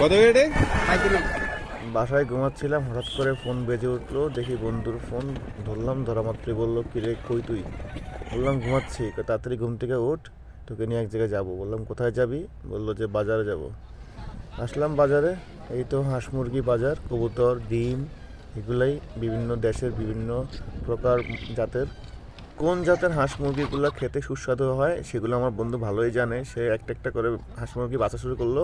কত বাসায় ঘুমাচ্ছিলাম, হঠাৎ করে ফোন বেজে উঠল, দেখি বন্ধুর ফোন, ধরলাম, ধরা মাত্রই বলল কি রে কই তুই? বললাম, ঘুমাচ্ছি তাড়াতাড়ি ঘুম থেকে উঠ, তোকে নিয়ে এক জায়গায় যাব। বললাম, কোথায় যাবি? বলল যে, বাজারে যাব। আসলাম বাজারে, এই তো হাঁস মুরগি বাজার, কবুতর, ডিম, এগুলাই বিভিন্ন দেশের বিভিন্ন প্রকার জাতের কোন জাতের হাঁস মুরগিগুলো খেতে সুস্বাদু হয় সেগুলো আমার বন্ধু ভালোই জানে। সে একটা একটা করে হাঁস মুরগি বাঁচা শুরু করল।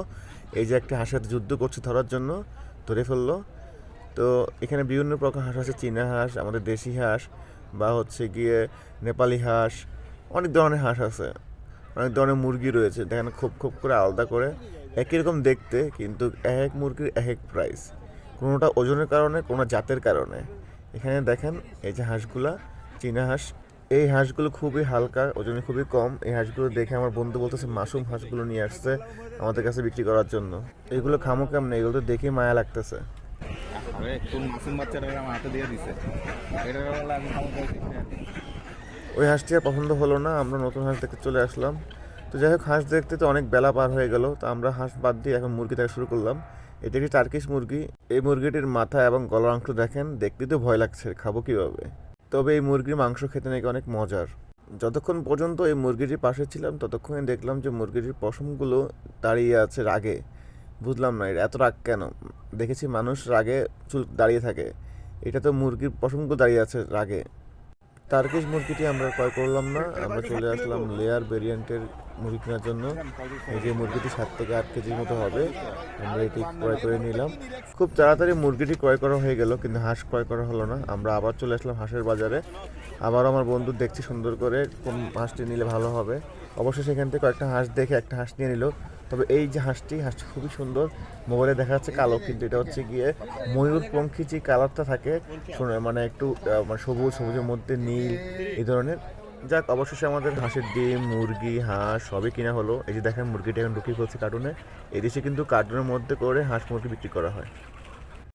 এই যে একটা হাঁসের যুদ্ধ করছে ধরার জন্য, ধরে ফেলল। তো এখানে বিভিন্ন প্রকার হাঁস আছে, চীনা হাঁস, আমাদের দেশি হাঁস বা হচ্ছে গিয়ে নেপালি হাঁস, অনেক ধরনের হাঁস আছে। অনেক ধরনের মুরগি রয়েছে, দেখেন খুব খুব করে আলাদা করে। একই রকম দেখতে, কিন্তু এক এক মুরগির এক এক প্রাইস কোনোটা ওজনের কারণে, কোনো জাতের কারণে। এখানে দেখেন এই যে হাঁসগুলা, চীনা হাঁস এই হাঁসগুলো খুবই হালকা ওজনে খুবই কম। এই হাঁসগুলো দেখে আমার বন্ধু বলতেছে মাসুম হাঁসগুলো নিয়ে আসছে আমাদের কাছে বিক্রি করার জন্য। এগুলো খামো কেমন? এগুলো তো দেখে মায়া লাগতেছে। ওই হাঁসটি আর পছন্দ হলো না আমরা নতুন হাঁস দেখতে চলে আসলাম। তো যাই হোক হাঁস দেখতে তো অনেক বেলা পার হয়ে গেল তো আমরা হাঁস বাদ দিয়ে এখন মুরগি দেখা শুরু করলাম। এটি একটি টার্কিশ মুরগি। এই মুরগিটির মাথা এবং গলার অংশ দেখেন দেখতে তো ভয় লাগছে খাব কীভাবে? তবে এই মুরগির মাংস খেতে নাকি অনেক মজার। যতক্ষণ পর্যন্ত এই মুরগিটির পাশে ছিলাম ততক্ষণে দেখলাম যে মুরগিটির পশমগুলো দাঁড়িয়ে আছে রাগে। বুঝলাম না এত রাগ কেন? দেখেছি মানুষ রাগে চুল দাঁড়িয়ে থাকে। এটা তো মুরগির পশমগুলো দাঁড়িয়ে আছে রাগে। টার্কিশ মুরগিটি আমরা ক্রয় করলাম না। আমরা চলে আসলাম লেয়ার ভেরিয়েন্টের মুরগি কেনার জন্য। এই যে মুরগিটি সাত থেকে আট কেজির মতো হবে। আমরা এটি ক্রয় করে নিলাম। খুব তাড়াতাড়ি মুরগিটি ক্রয় করা হয়ে গেল কিন্তু হাঁস ক্রয় করা হলো না। আমরা আবার চলে আসলাম হাঁসের বাজারে। আবার আমার বন্ধু দেখছি সুন্দর করে কোন হাঁসটি নিলে ভালো হবে। অবশ্যই সেখান থেকে কয়েকটা হাঁস দেখে একটা হাঁস নিয়ে নিল। তবে এই যে হাঁসটি হাঁসটি খুবই সুন্দর। মোবাইলে দেখা যাচ্ছে কালো, কিন্তু এটা হচ্ছে গিয়ে ময়ূর পঙ্খী যে কালারটা থাকে মানে একটু মানে সবুজ, সবুজের মধ্যে নীল, এই ধরনের। যাক, অবশেষে আমাদের হাঁসের ডিম, মুরগি, হাঁস সবই কিনা হলো। এই যে দেখেন, মুরগিটা এখন ঢুকিয়ে ফেলছে কার্টুনে এই দেশে কিন্তু কার্টুনের মধ্যে করে হাঁস মুরগি বিক্রি করা হয়।